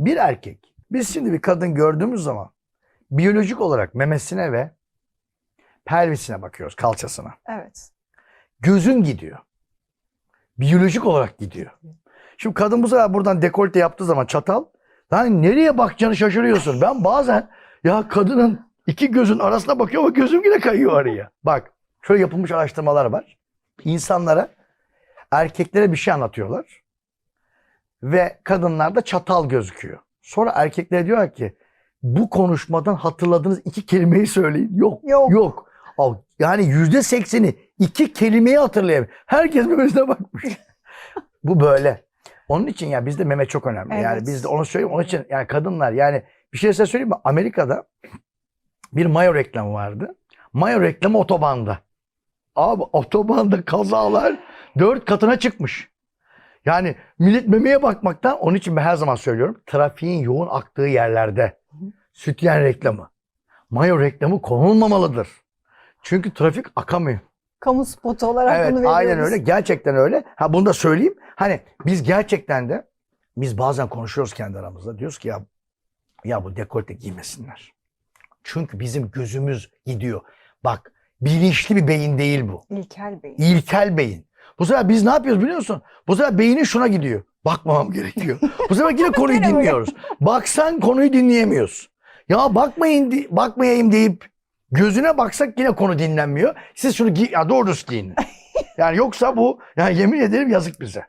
Bir erkek. Biz şimdi bir kadın gördüğümüz zaman biyolojik olarak memesine ve pelvisine bakıyoruz, kalçasına. Evet. Gözün gidiyor. Biyolojik olarak gidiyor. Şimdi kadın bu sefer buradan dekolte yaptığı zaman çatal. Yani nereye bakacağını şaşırıyorsun. Ben bazen ya kadının iki gözün arasına bakıyor ama gözüm yine kayıyor araya. Bak şöyle yapılmış araştırmalar var. İnsanlara erkeklere bir şey anlatıyorlar. Ve kadınlarda çatal gözüküyor. Sonra erkeklere diyorlar ki bu konuşmadan hatırladığınız iki kelimeyi söyleyin. Yok. Yok. Yok. Yani yüzde sekseni iki kelimeyi hatırlayamıyor. Herkes memesine bakmış. Bu böyle. Onun için ya bizde meme çok önemli. Yani Evet. bizde onu söyleyeyim. Onun için yani kadınlar yani bir şey size söyleyeyim mi? Amerika'da bir mayo reklamı vardı. Mayo reklamı otobanda. Abi otobanda kazalar dört katına çıkmış. Yani millet memeye bakmaktan onun için ben her zaman söylüyorum. Trafiğin yoğun aktığı yerlerde sütyen reklamı, mayo reklamı konulmamalıdır. Çünkü trafik akamıyor. Kamu spotu olarak Evet bunu veriyoruz. aynen öyle. Gerçekten öyle. Ha bunu da söyleyeyim. Hani biz gerçekten de biz bazen konuşuyoruz kendi aramızda. Diyoruz ki ya ya bu dekolte giymesinler. Çünkü bizim gözümüz gidiyor. Bak bilinçli bir beyin değil bu. İlkel Bey. İlkel beyin. Bu sefer biz ne yapıyoruz biliyor musun? Bu sefer beynin şuna gidiyor. Bakmamam gerekiyor. Bu sefer yine konuyu dinliyoruz. Baksan konuyu dinleyemiyoruz. Ya bakmayın bakmayayım deyip gözüne baksak yine konu dinlenmiyor. Siz şunu ya doğru düz giyin. Yani yoksa bu yani yemin ederim yazık bize.